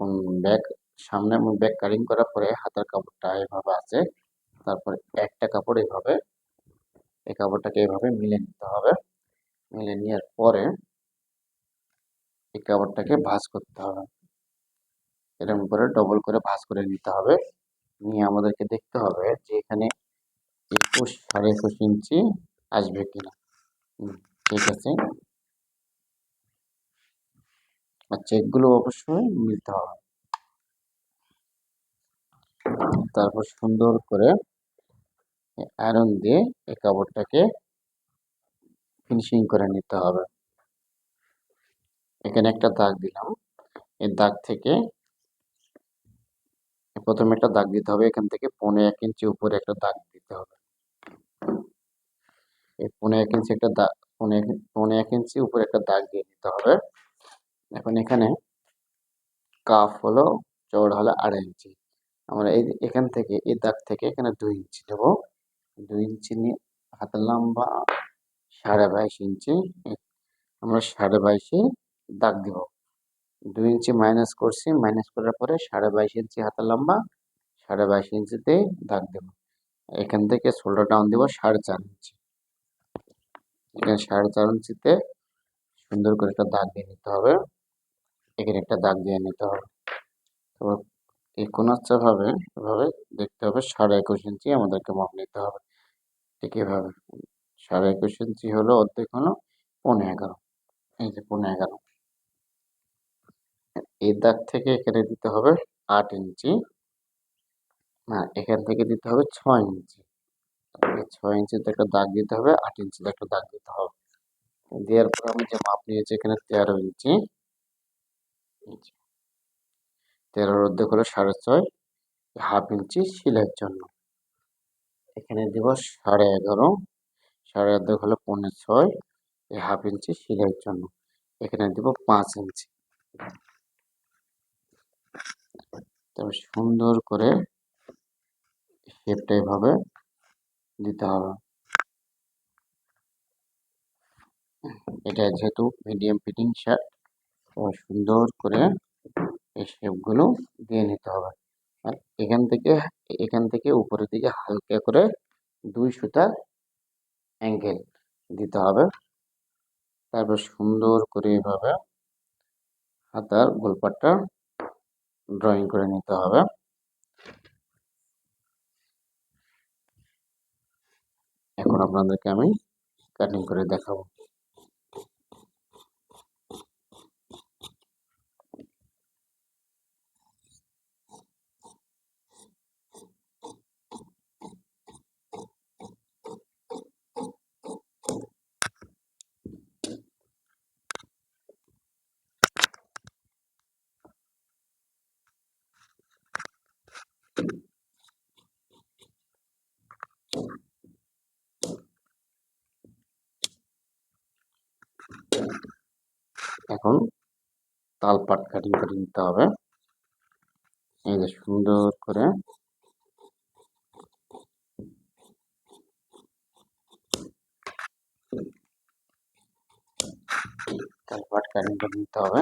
এখন ব্যাক সামনে এবং ব্যাক কাটিং করার পরে হাতের কাপড়টা এভাবে আছে। তারপর একটা কাপড় এভাবে, এই কাপড়টাকে এভাবে মিলে নিতে হবে। মিলে নেওয়ার পরে এই কাপড়টাকে ভাঁজ করতে হবে। এরকম করে ডবল করে ভাঁজ করে নিতে হবে। নিয়ে আমাদেরকে দেখতে হবে যে এখানে একুশ সাড়ে একুশ ইঞ্চি আসবে কিনা। ঠিক আছে। আর চেকগুলো অবশ্যই মিলতে হবে। তারপর সুন্দর করে আয়রন দিয়ে এই কাপড়টাকে ফিনিশিং করে নিতে হবে। এখানে একটা দাগ দিলাম। এই দাগ থেকে প্রথমে একটা দাগ দিতে হবে। এখান থেকে পনেরো এক ইঞ্চি উপরে একটা দাগ দিতে হবে। এই পনেরো এক ইঞ্চি একটা দাগ পনেরো পনেরো এক ইঞ্চি উপরে একটা দাগ দিয়ে দিতে হবে। এখন এখানে কাফ হলো, চওড়া হলো আড়াই ইঞ্চি। আমরা এই এখান থেকে, এই দাগ থেকে এখানে দুই ইঞ্চি দেব দুই ইঞ্চি নিয়ে হাতের লম্বা সাড়ে বাইশ ইঞ্চি, আমরা সাড়ে বাইশে দাগ দিব। দুই ইঞ্চি মাইনাস করছি মাইনাস করার পরে সাড়ে বাইশ ইঞ্চি হাতের লম্বা, সাড়ে বাইশ ইঞ্চিতে দাগ দেব। এখান থেকে শোল্ডার ডাউন দিব সাড়ে চার ইঞ্চি। এখানে সাড়ে চার ইঞ্চিতে সুন্দর করে একটা দাগ দিয়ে নিতে হবে। এখানে একটা দাগ দিয়ে নিতে হবে। তো এই কোনাচ্চা ভাবে এভাবে দেখতে হবে সাড়ে একুশ ইঞ্চি আমাদেরকে মাপ নিতে হবে। ঠিক এভাবে। সাড়ে একুশ ইঞ্চি হলো অর্ধেক হলো পনেরো এগারো। এই যে পনেরো এগারো। এই দাগ থেকে এখানে দিতে হবে আট ইঞ্চি। না এখান থেকে দিতে হবে ছয় ইঞ্চি। ছয় ইঞ্চিতে একটা দাগ দিতে হবে, আট ইঞ্চিতে একটা দাগ দিতে হবে। দেওয়ার পর আমি যে মাপ নিয়েছি এখানে তেরো ইঞ্চি। তেরোর অর্ধেক হলো সাড়ে ছয়, হাফ ইঞ্চি সিলাইয়ের জন্য। এখানে দিব সাড়ে এগারো, সাড়ে অর্ধেক হলো পনেরো ছয় এই হাফ ইঞ্চি সিলাইয়ের জন্য। এখানে দিব পাঁচ ইঞ্চি। তবে সুন্দর করে শেপটা এভাবে দিতে হবে। এটা যেহেতু মিডিয়াম ফিটিং শার্ট সুন্দর করে এই শেপগুলো দিয়ে নিতে হবে। আর এখান থেকে এখান থেকে উপরের দিকে হালকা করে দুই সুতা অ্যাঙ্গেল দিতে হবে। তারপর সুন্দর করে এভাবে হাতার গোলপাটটা ড্রয়িং করে নিতে হবে। এখন আপনাদেরকে আমি কাটিং করে দেখাবো। এখন তাল পাট কাটিং করে নিতে হবে। এই যে সুন্দর করে তাল পাট কাটিং করে নিতে হবে।